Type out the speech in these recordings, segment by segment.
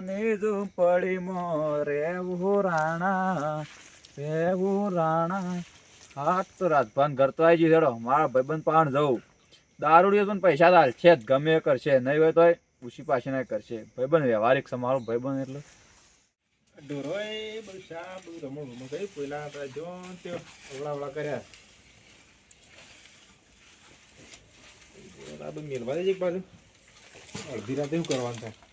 નોની ઝૂંપડીમાં રેવું રાણા રેવું રાણા. હા તો રાજભાન ઘર તો આવી ગયું હેડો. મારા ભાઈબંધ પાણ જવું. દારૂડિયો પણ પૈસા દાલ છે જ. ગમે એ કરશે. નહીં હોય તો ઉછી પાછી ના કરશે. ભાઈબંધ વ્યવહારિક છે ભાઈબંધ એટલે. ઢોરોય બધું શા બધું આપણે જો કર્યા. મેળવા દેજે એક બાજુ. અડધી રાતે શું કરવાનું થાય?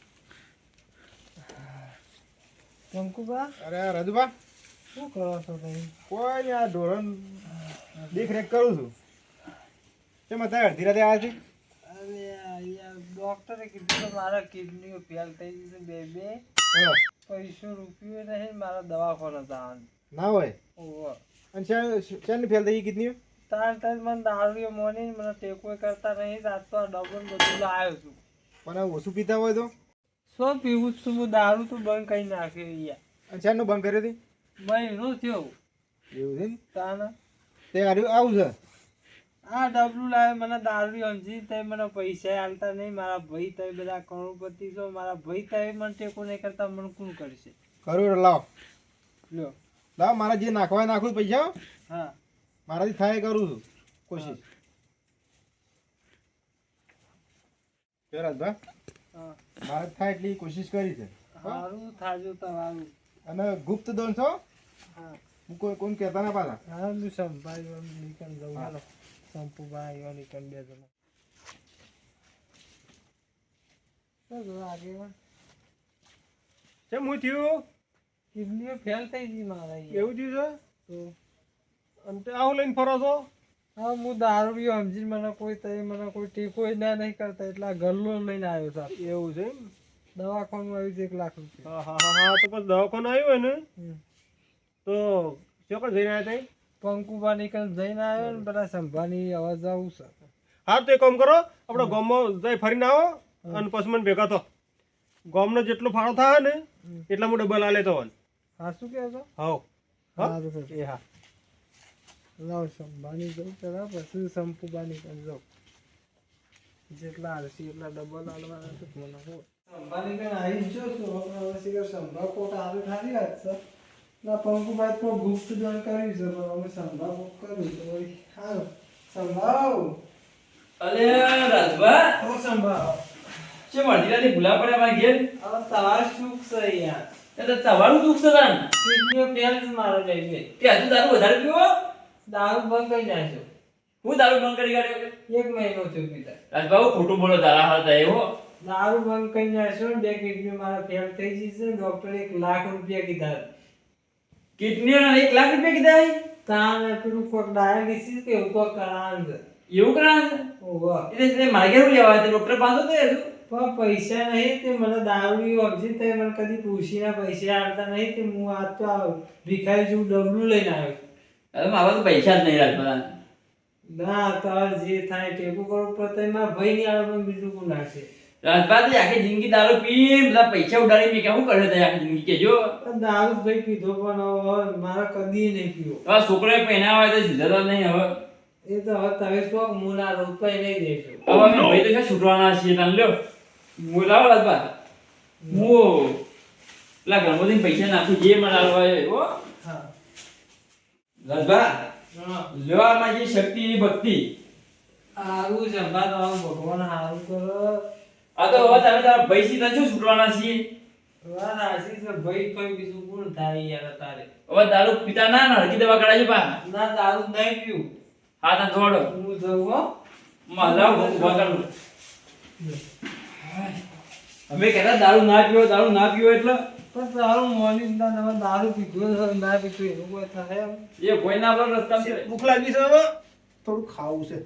કંકુબા અરે રાજુબા શું કરો છો તમે કોઈ નહીં આ ઢોરણ દેખરેખ કરું છું. કેમ અત્યારે અડધી રાતે આવ્યા છે? અરે યાર ડોક્ટરે કીધું કે મારા કિડનીઓ ફેલ થઈ ગઈ છે બે. બે પૈસો રૂપિયો નહીં મારા દવાખાને જવાનું. ના હોય? ઓહો. અને શાની ફેલ થઈ ગઈ કિડનીઓ? તાર તાર મને દારૂ મોની મને ટેકો કરતા નહીં રાત તો આ ડબલ બધું લાવ્યો છું. પણ ઓછું પીતા હોય તો? શું પીવું જ છું હું દારૂ તો બંધ કરી નાખ્યો યાર. અને બંધ કરી હતી મહિનો થયો? એવું છે ને? તાના. તે હાર્યું આવું છે? આ ડબલું લાવે મને દારૂ સમજી તે મને પૈસા આલતા નહીં. મારા ભાઈ તઈ બધા કરોડપતિ છો. મારા ભાઈ તઈ મને ટેકો નહીં કરતા મને કોણ કરશે? કરું લાવ. લ્યો. લાવ મારા જે નાખવા નાખું પૈસા. હા. મારાથી થાય કરું છું. કોશિશ. રાજભા મારે થાય એટલી કોશિશ કરી છે. સારું થાજો તમારું. અને ગુપ્ત દોન છો? હા. કોઈ કોણ કહેતા ના પાછા હા હું સંભાળી નીકળ જવું. હાલો. સંપુભાઈ નીકળ બે જણા. આગેવાન કેમ હું થયું? કિડનીઓ ફેલ થઈ ગઈ મારા એવું થયું તો. છે અને તે આવું લઈને ફરો છો? હા હું દારૂ સમજી મને કોઈ તઈ મને કોઈ ટેકો ના નહીં કરતા. એટલા ગલ્લો લઈને આવ્યો સાહેબ. એવું છે એમ? દવાખાનું આવ્યું છે એક લાખ રૂપિયા. હા હા તો પછી દવાખાનું આવ્યું હોય ને તો ચોક્કસ જઈને આવ્યા તઈ? પંકુબા નીકળ જઈને આવ્યો ને બધા સંભાની અવાજ આવું છે. હા તો એક કામ કરો આપણે ગામમાં જઈ ફરીને આવો અને પછી મને ભેગા થો ગામનો જેટલો ફાળો થાય ને એટલા હું ડબલ લેતો હોય હા શું કહે છો? હા? હા એ હા. લાવ સંભાની જવું પેલા પછી સંપુબાની પણ જાઉં. જેટલા હાલશી એટલા ડબલ હાલવાના તો મને હો સંભાની કઈ આવી જ જો છું હવે શીખર સંભા કોટ આવે ખાલી વાત છે. ના પંકુભાઈ તો ગુપ્ત જાણકારી છે પણ અમે સંભા કોટ કર્યું તો વળી હાલો. સંભાવ! અલે રાજભા! તો સંભાવ. છે અડધી ભૂલા પડે મારા ઘેર? હવે તાર સુખ છે અહીંયા? એટલે તમારું દુઃખ છે તાન કિડનીઓ ફેલ છે મારો લઈને તે હજુ તારું વધારે પીવો? દારૂ બંધ કરી નાખ્યો. હું દારૂ બંધ કરી કાઢ્યો એક મહિનો થયો પીતા. રાજભા ખોટું બોલો તારા હાથ એવો દારૂ બંધ કરી નાખ્યો ને બે કિડની મારા ફેલ થઈ ગઈ છે. ડોક્ટરે એક લાખ રૂપિયા કીધા કિડની એક લાખ રૂપિયા કીધા? તાને પેલું કોક ડાયાલિસિસ કે એવું કોક કરાવવાનું છે. એવું કરાવે છે? ઓહો. એટલે મારે ઘેર લેવા આવ્યા ડોક્ટર પાસે તો હજુ પણ પૈસા નહીં તે મને દારૂ અબજી તે મને કદી પૂછીના પૈસા આવતા નહીં તે હું આ તો ભિખારી જેવું ડબલું લઈને આવ્યો. હવે મારા પાસે જ નહીં રાજભા ના તાર જે થાય ટેકો મારા ભાઈ ની આવે પણ બીજું કોણ નાખશે રાજભા આખી જિંદગી દારૂ પી બધા પૈસા ઉડાડી મેં કેવું કરે છે આખી જિંદગી? કેજો. દારૂ ભાઈ પીધો પણ મારા કદી નહીં પીવો. હવે છોકરોએ પહેર્યા હોય તો સુધરવા નહીં હવે. એ તો હવે તમે શોખ મુના રૂપિયા નહીં દેશો. હવે અમે ભાઈ તો ક્યાં છૂટવાના છીએ તને લ્યો. રાજભા હું પેલા ગણપતિને પૈસા નાખું જે હો હા. રાજભા લ્યો આ મારી શક્તિ ભક્તિ. સારું છે બા આવું ભગવાન હારું કરો. આ તો હવે તમે તારા ભાઈ સીધા શું છૂટવાના છીએ? વાત સાચી છે ભાઈ કોઈ બીજું કોણ થાય યાર તારે? હવે દારૂ પીતા ના ને હરકી દવા કરાવજો પા ના દારૂ નહીં પીવું. હા તા થોડો હું જઉં હો. મારા ઊભા કરું. અમે કહેતા દારૂ ના પીવો દારૂ ના પીવો એટલે. પણ તારું મોર્નિંગ ના તમે દારૂ પીધું છે, ના પીધું એવું કોઈ થાય એમ. એ કોઈ ના આપણે રસ્તા ભૂખ લાગી છે હવે. થોડું ખાવું છે.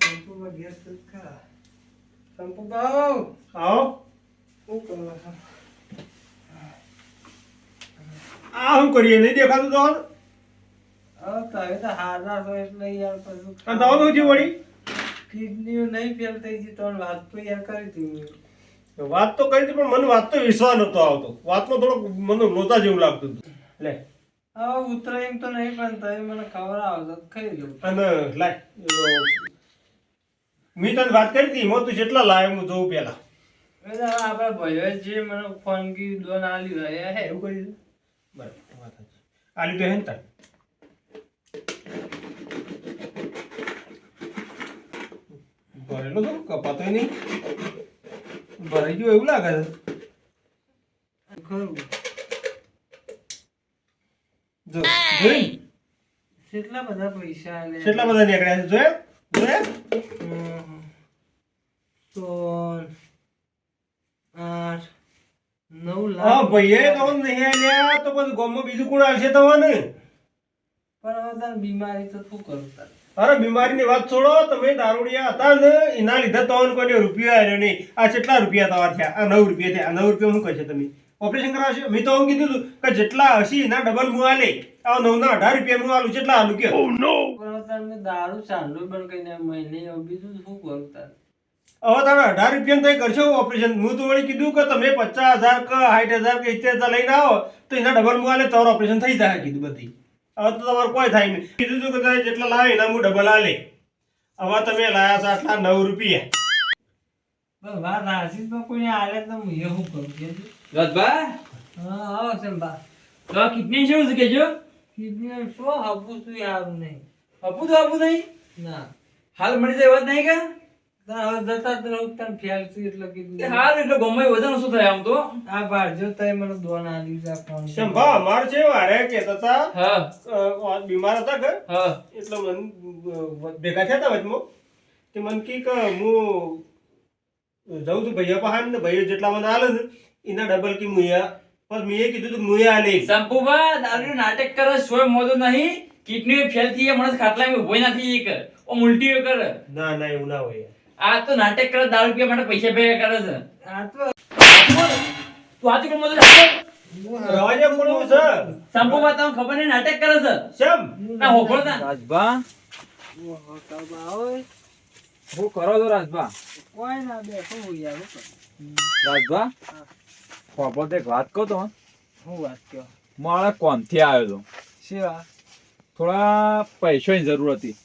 શેમ્પૂમાં ગેસ ખરા શેમ્પૂ ભાવ આવો શું કરવા આ શું કરીએ? નહીં દેખાતું તો હવે તમે તો હારા છો એટલે યાર પછી અને દવા વળી? કિડનીઓ નહીં ફેલ થઈ ગઈ તો વાત તો યાર કરી હતી વાત તો કરી હતી પણ મને વાત તો વિશ્વાસ નતો આવતો. વાતમાં થોડોક મને લોતા જેવું લાગતું હતું. લે. હા ઉતરાયણ તો નહીં પણ તમે મને ખબર આવે તો ખાઈ લઉં અને લાય મેં તને વાત કરી હતી એમાં તું જેટલા લાવે હું જોઉં પેલા આપણા ભાઈઓએ જે મને ફોન કી દોન આલી રહ્યા હે એવું કરી દીધું. બરાબર વાત સાચી. આલી તો હે ને તાર. ભરેલો તો કપાતો નહીં. ભરાઈ ગયો એવું લાગે છે. ખરું. જો જોઈ? કેટલા બધા પૈસા કેટલા બધા નીકળ્યા છે? જોયા? જોયા? સોળ, આઠ, નવ હા લાખ ભાઈએ તો નહીં આલ્યા તો પછી ગામમાં બીજું કોણ આવશે તમને પણ બીમારી તો શું કરું તાર અરે બીમારીની વાત છોડો તમે દારૂડિયા હતા ને એના લીધે તમને કોઈને રૂપિયો આવ્યો નહીં. આ કેટલા રૂપિયા તમારા થયા? આ નવ રૂપિયા થયા. આ નવ રૂપિયા શું કરશે તમે? ઓપરેશન કરાવશે મેં તો એમ કીધું હતું કે જેટલા હશે એના ડબલ હું આલે આ નવ ના અઢાર રૂપિયા હું આલું કેટલા આલું કે મેં દારૂ ચાંદો બંધ કરીને મહિને બીજું શું કરું તાર? હવે તમે અઢાર રૂપિયા તો કરશો ઓપરેશન હું તો વળી કીધું કે તમે પચાસ હજાર કે સાઠ હજાર કે સિત્તેર હજાર લઈને આવો તો એના ડબલ હું આલે તમારું ઓપરેશન થઈ જાય કીધું બધી. હવે તો તમારે કોઈ થાય નહીં. કીધું તું કે તમે જેટલા લાવે એના હું ડબલ આલે હવે તમે લાયા છો આટલા નવ રૂપિયા. વાત તો કોઈને આલે તો હું એ શું કરું? કે રાજભા? હા આવો શંભા તો આ કિડની શું છે કેજો. કિડની શું હબુ છું યાર નહીં. હબુ તો હબુ નહીં? ના. હાલ મળી જાય વાત નહીં કે? જતા જ રહું તને ફેલ છું એટલે કીધું. હાલ એટલે ગમે વજન શું થાય આમ તો? આ ભાડજો તય મને દોન આલ્યું છે ફોન શંભા અમાર છે વારે કહેતા હતા હા. બીમાર હતા કે હા. એટલે મન ભેગા થયા હતા વચમાં? તે મન કી કે હું જાઉં છું ભૈયા પહાડ ને ભૈયા જેટલા મને આલે એના ડબલ કી મુયા પણ મેં કીધું તું મુયા નહીં સંપુબા દારૂ નાટક કરે સોય મોદો નહીં. કિડની ફેલ થઈ મને ખાટલા ઊભો નથી એક ઓ ઉલટી કરે. ના ના એવું ના હોય. આ તો નાટક કરે દારૂ પીવા માટે પૈસા ભેગા કરે છે. આ તો તું હાથી કોણ મોદો રવાજે છે. તમને ખબર નહીં નાટક કરે છે. શેમ? ના હોભળ ના. રાજભા. કરો છો કોઈ ના બેઠો હું યાર રાજભા ખબર એક વાત કહો તો હું. વાત કહો મારા કોનથી આવ્યો તો? શિવા થોડા પૈસાની જરૂર હતી.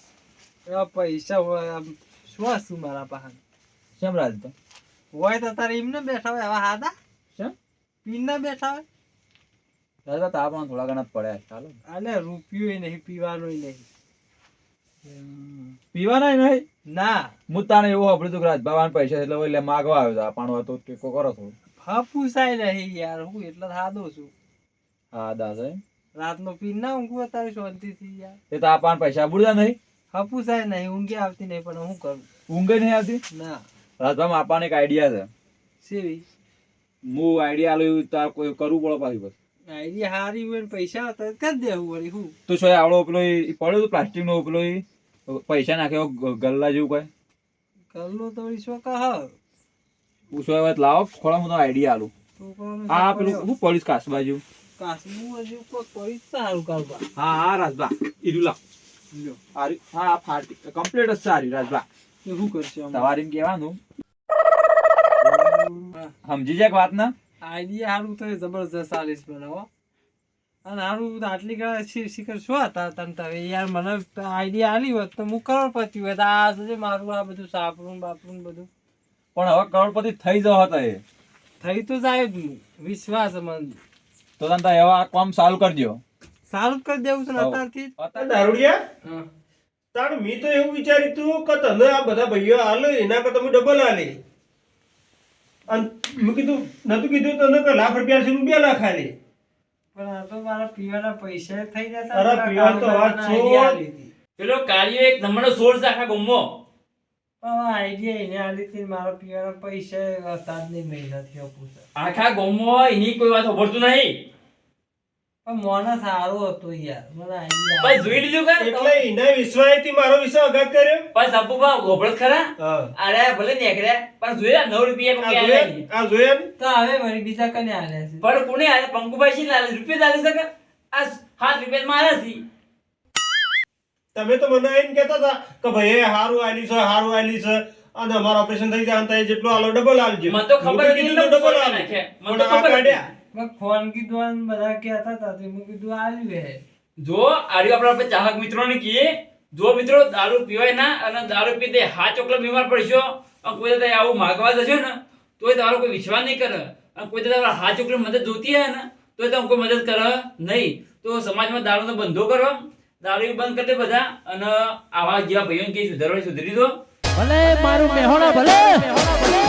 પૈસા શું હશું મારા પાસે કેમ રાજભા હોય તો તારે એમને બેઠા હોય આવા હાથા કેમ? પીને બેઠા હોય. દાદા તા પણ થોડા ઘણા પડ્યા ચાલો. અને રૂપિયો નહીં પીવાનો નહીં. પીવાના નહીં? ના. હું તાને એવું સાંભળ્યું હતું કે રાજભા પૈસા એટલે એટલે માગવા આવ્યો હતો પાણો હતો ટેકો કરો છો ફાફુસાય નહીં યાર હું એટલે સાદો છું. હા દાદા રાતનો પીન ના ઊંઘું શાંતિ શાંતિથી યાર. એ તાપાન પૈસા બુડતા નહીં? ફાફુસાય નહીં ઊંઘી આવતી નહીં પણ હું કરું? ઊંઘે નહીં આવતી? ના. રાજભા માપાને એક આઈડિયા છે. સેવી હું આઈડિયા આલું તાર કોઈ કરવું પડે પાછી બસ. આઈડિયા હારી હોય પૈસા હતા કરી દેવું વળી હું? તો છો આવડો પેલો પડ્યો તો પ્લાસ્ટિક નો પેલો પૈસા નાખ્યો ગલ્લા જેવું કઈ? ગલ્લો તો વળી શું કહ પૂછો વાત લાવો ખોળા હું તો આઈડિયા આલું હા આ પેલું હું પડીશ કાસ બાજુ કાશ્મીર હજુ કોઈ જ સારું કાઢવા હા હા રાજભા ઈરું લાવ. હા આ ફાટી. કમ્પ્લીટ જ સારી રાજભા. શું કરશે? તમારે કહેવાનું? સમજી જાય વાત ના? આઈડિયા હારું તો જબરજસ્ત આલીશ બનાવો અને હારું આટલી કળા શિખર શું હતા તને તમે યાર મને આઈડિયા આલી હોત તો હું કરોડપતિ હોત. આ શું છે મારું આ બધું સાપરું બાપરું બધું? પણ હવે કરોડપતિ થઈ જવો હતા એ. થઈ તો જાય જ વિશ્વાસ મને તો તને એવા કામ ચાલુ કરજો. સારું જ કરી દેવું છે. અત્યારથી દારૂડિયા? તાણ મી તો એવું વિચાર્યું તું કે તને આ બધા ભાઈઓ આલે એના કરતા તમે ડબલ આલે. અને મેં કીધું નતું કીધું તને કે લાખ રૂપિયા છે બે લાખ આલે. પણ આ તો મારા પીવાના પૈસા થઈ જતા અરે પીવા તો વાત છોડ. પેલો કાર્ય એક નંબરનો સોર્સ આખા ગમો આઈડિયા એને આલી હતી મારા પીવાના પૈસા હતા જ નહીં મહિનાથી આપું આખા ગમો એની કોઈ વાત સાંભળતું નહીં. પણ મોનો સારો હતો યાર. મને ભાઈ જોઈ લીધું કે? એટલે એના વિશ્વાસથી મારો વિશ્વાસ અઘાત કર્યો? ભાઈ સંપુબા હોભળ ખરા? અરે ભલે નીકળ્યા પણ જોયા નવ રૂપિયા આ કોઈ જોયા? આલ્યા નહીં. આ જોયા તો હવે વળી બીજા કને આલ્યા છે? પણ કોને આલે? પંકુભાઈ શી લાલે? રૂપિયા લાલે શકે આ રૂપિયા મારા છે. તમે તો મને એમ કહેતા હતા કે ભાઈ એ હારું આલી છે હારું આલી છે. અને અમારું ઓપરેશન થઈ જાય જેટલું આલો ડબલ આલજો. મને તો ખબર હતી કીધું ડબલ આલે. છે મને તો ખબર. મેં ફોન કીધું અને બધા કહેતા હતા તે મેં કીધું આલ્યું હે જો આર્યો આપણા આપણે ચાહક મિત્રોને કહીએ જો મિત્રો દારૂ પીવાય ના અને દારૂ પીતે હા ચોકલો બીમાર પડશો અને કોઈ દાદા આવું માગવા જશો ને તોય તમારો કોઈ વિશ્વાસ નહીં કરે. અને કોઈ દાદા હા ચોકલો મદદ જોતી હોય ને તોય તમે કોઈ મદદ કરે નહીં. તો સમાજમાં દારૂનો બંધો કરો. દારૂ બંધ કરી દે બધા અને આવા જેવા ભાઈઓને કઈ સુધારવા સુધરી દો. ભલે મારું મેહોણા ભલે.